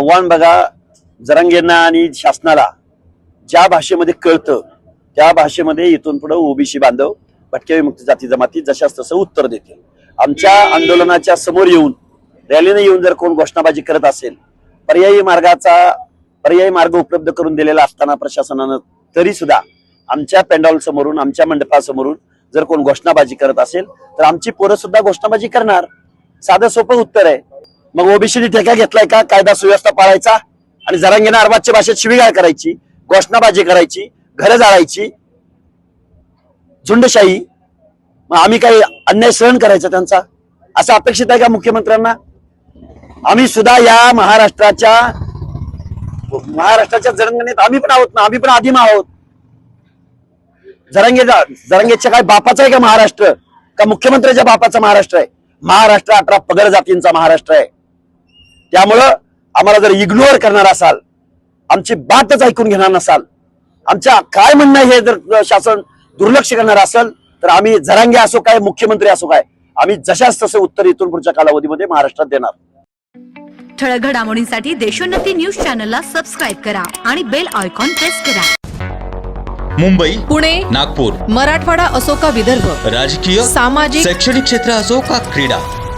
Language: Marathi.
आव्हान बघा जरांगेंना आणि शासनाला. ज्या भाषेमध्ये कळतं त्या भाषेमध्ये इथून पुढे ओबीसी बांधव भटक्या विमुक्त जाती जमाती जशाच तसं उत्तर देतील. आमच्या आंदोलनाच्या समोर येऊन रॅलीने येऊन जर कोण घोषणाबाजी करत असेल पर्यायी मार्गाचा पर्यायी मार्ग उपलब्ध करून दिलेला असताना प्रशासनानं तरी सुद्धा आमच्या पेंडॉल समोरून आमच्या मंडपासमोरून जर कोण घोषणाबाजी करत असेल तर आमची पोरं सुद्धा घोषणाबाजी करणार. साधं सोपं उत्तर आहे. मग ओबीसीने ठेका घेतलाय का? कायदा सुव्यवस्था पाळायचा? आणि जरांगीने अरबाजच्या भाषेत शिवीगाळ करायची घोषणाबाजी करायची घरं जाळायची झुंडशाही मग आम्ही काही अन्याय सहन करायचा त्यांचा? असं अपेक्षित आहे का मुख्यमंत्र्यांना? आम्ही सुद्धा या महाराष्ट्राच्या महाराष्ट्राच्या जरंगणीत आम्ही पण आहोत ना? आम्ही पण आदिम आहोत. जरंगे जरंगेच्या काय बापाचा आहे का महाराष्ट्र? का मुख्यमंत्र्याच्या बापाचा महाराष्ट्र आहे? महाराष्ट्र अठरा पगड जातींचा महाराष्ट्र आहे. त्यामुळं आम्हाला जर इग्नोर करणार असाल आमची बातच ऐकून घेणार नसाल आमच्या काय म्हणणं हे जर शासन दुर्लक्ष करणार असेल तर आम्ही जरांगे असो काय मुख्यमंत्री असो काय आम्ही जशाच तसं उत्तर इथून पुढच्या कालावधीमध्ये महाराष्ट्रात देणार. ठळक घडामोडींसाठी देशोन्नती न्यूज चॅनलला सबस्क्राईब करा आणि बेल आयकॉन प्रेस करा. मुंबई पुणे नागपूर मराठवाडा असो का विदर्भ राजकीय सामाजिक शैक्षणिक क्षेत्र असो का क्रीडा